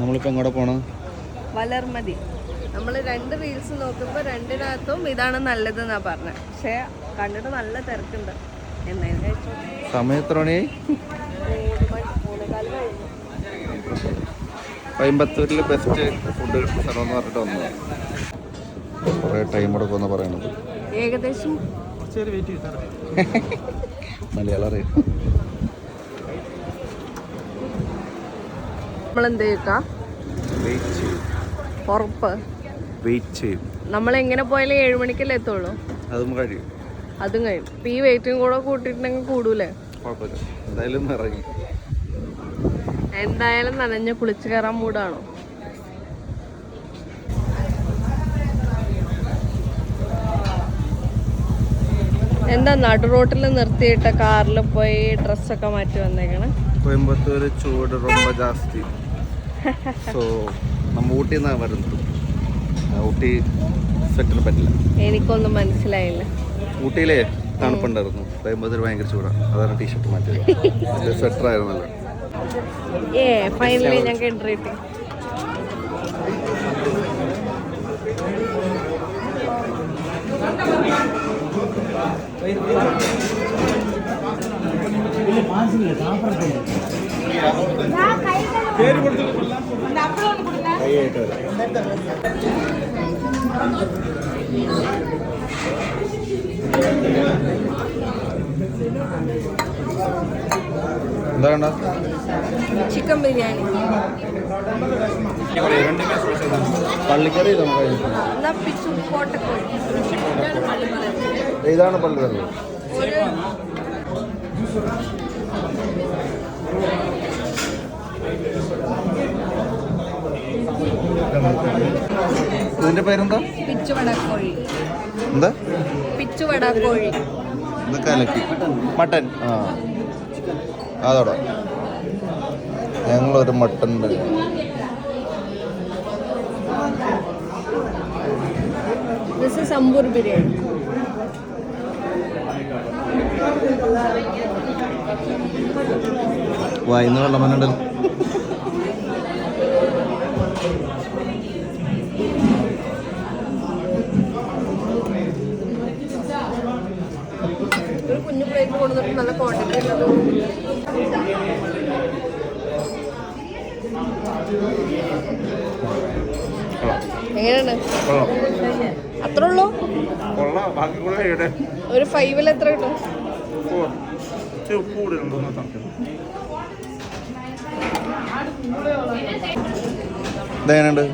നമ്മളിപ്പോൾ എങ്ങോട്ട് പോണം? വലർമതി. നമ്മൾ രണ്ട് റീൽസ് നോക്കുമ്പോൾ രണ്ടിനകത്തും ഇതാണ് നല്ലതെന്നാ പറഞ്ഞത് പക്ഷേ കണ്ടിട്ട് നല്ല തിരക്കുണ്ട്. എന്തായാലും സമയം എത്ര മണിയായി കോയമ്പത്തൂരിൽ ബെസ്റ്റ് ഫുഡ് സ്ഥലം എന്ന് പറഞ്ഞിട്ട് വന്നു. കുറേ ടൈം എടുക്കുമെന്ന് പറയണത്. ഏകദേശം. മലയാളം അറിയാം. നമ്മൾ എന്ത് ചെയ്യുക വെയിറ്റ് ചെയ്യും ഉറപ്പ് വെയിറ്റ് ചെയ്യും നമ്മൾ എങ്ങനെ പോയാലും ഏഴ് മണിക്കല്ലേ എത്തുള്ളൂ അതും കഴിയും അതും കഴിയും ഇപ്പം ഈ വെയിറ്റും കൂടെ കൂട്ടിയിട്ടുണ്ടെങ്കിൽ കൂടൂലേ കുഴപ്പമില്ല എന്തായാലും ഇറങ്ങി എന്തായാലും നനഞ്ഞ് കുളിച്ച് കയറാൻ മൂടാണോ എന്താ നടു റോട്ടിൽ നിർത്തിയിട്ട് കാറിൽ പോയി ഡ്രസ്സൊക്കെ മാറ്റി വന്നേക്കണേ കോയമ്പത്തൂർ ചൂട് ரொம்ப ജാസ്തി സോ നമ്മ ഊട്ടി നിന്നാണ് വരുന്നത് ഊട്ടി സെറ്റിൽ പറ്റില്ല. എനിക്കൊന്നും മനസ്സിലായില്ല. ഊട്ടിയിലെ തണുപ്പുണ്ടായിരുന്നു. കോയമ്പത്തൂർ ഭയങ്കര ചൂടാണ് അതാണ് ടീഷർട്ട് മാറ്റിയത്. സ്വെറ്റർ ആയിരുന്നല്ലോ. ഏ ഫൈനലി ഞങ്ങൾക്ക് എൻട്രി കിട്ടി. എന്താ എന്താണ്? ചിക്കൻ ബിരിയാണി. പള്ളിക്കറി ഇതാണ് പള്ളിക്കറി. ഇതിന്റെ പേരെന്താ? എന്താ? ഇത് കലക്കി. മട്ടൻ. ആ. അതോടെ ഞങ്ങളൊരു മട്ടൻ വായിന്ന് വെള്ളം വന്നിട്ട് ഒരു കുഞ്ഞു പ്ലേറ്റ് കൊണ്ടുവന്നിട്ട് നല്ല ക്വാണ്ടിറ്റി ഉള്ളത്. എങ്ങനെയാണ്? അത്ര ഉള്ളൂ? ഒരു ഫൈവിൽ എത്ര കിട്ടും? ഉപ്പ് കൂടെ ഉണ്ടോന്ന് സംശയം. ഇതെങ്ങനെയുണ്ട്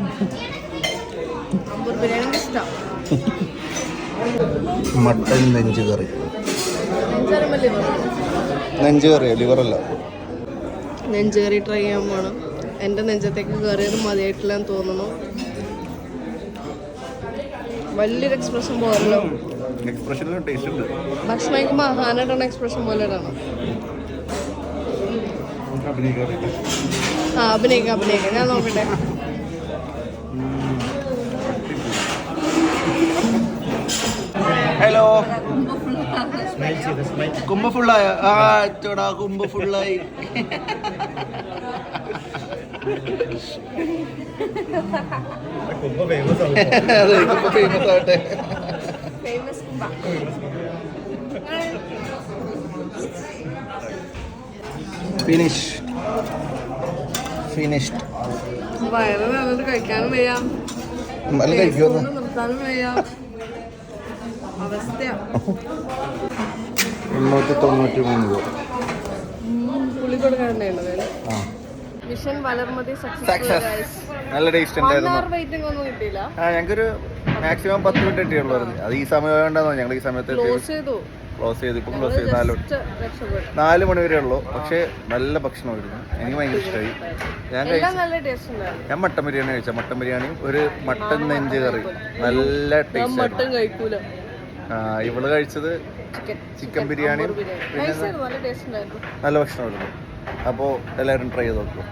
മട്ടൻ നെഞ്ച് കറി നെഞ്ച് കറിയോ ലിവറല്ല. നെഞ്ചേറി ട്രൈ ചെയ്യാൻ പോണം. എന്റെ നെഞ്ചത്തേക്ക് കയറിയത് മതിയായിട്ടില്ല എന്ന് തോന്നുന്നു. വലിയൊരു എക്സ്പ്രഷൻ പോലല്ലോ. ഭക്ഷണം കഴിക്കുമ്പോൾ എക്സ്പ്രഷൻ പോലെ ഇടണം. ആ അഭിനയിക്കാം അഭിനയിക്കാം. ഞാൻ നോക്കട്ടെ. ഹലോ കുമ്പ ഫുള്ളായ ആ ചോടാ കുമ്പ ഫുള്ളായി കുമ്പ ഫേമസ് ആവട്ടെ. ഫേമസ് ഫിനിഷ് ഫിനിഷ്ഡ് വയറ് നല്ലത് കഴിക്കാനും വയ്യാം. നല്ല കഴിക്കുമെന്ന് നിർത്താനും വയ്യാം. എണ്ണൂറ്റി തൊണ്ണൂറ്റി മൂന്ന് രൂപ മിഷൻ വളർമതി നല്ല ടേസ്റ്റ് ഉണ്ടായിരുന്നു ആ ഞങ്ങൾക്കൊരു മാക്സിമം പത്ത് മിനിറ്റ് കിട്ടിയുള്ളൂ അത് ഈ സമയം വേണ്ടെന്നോ ഞങ്ങൾ ഈ സമയത്ത് ക്ലോസ് ചെയ്തു. ക്ലോസ് ചെയ്ത്. ഇപ്പം ക്ലോസ് ചെയ്ത് നാല് നാല് മണി വരെ ഉള്ളൂ. പക്ഷേ നല്ല ഭക്ഷണമായിരുന്നു എനിക്ക് ഭയങ്കര ഇഷ്ടമായി ഞാൻ കഴിച്ചു നല്ല ടേസ്റ്റ് ഉണ്ടായിരുന്നു. ഞാൻ മട്ടൻ ബിരിയാണി കഴിച്ച മട്ടൻ ബിരിയാണിയും ഒരു മട്ടൻ നെഞ്ച് കറി നല്ല ടേസ്റ്റ് മട്ടൻ കഴിക്കൂല. ഇവൾ കഴിച്ചത് ചിക്കൻ ഉണ്ടായിരുന്നു. നല്ല ഭക്ഷണമായിരുന്നു. അപ്പോൾ എല്ലാവരും ട്രൈ ചെയ്ത് നോക്കും.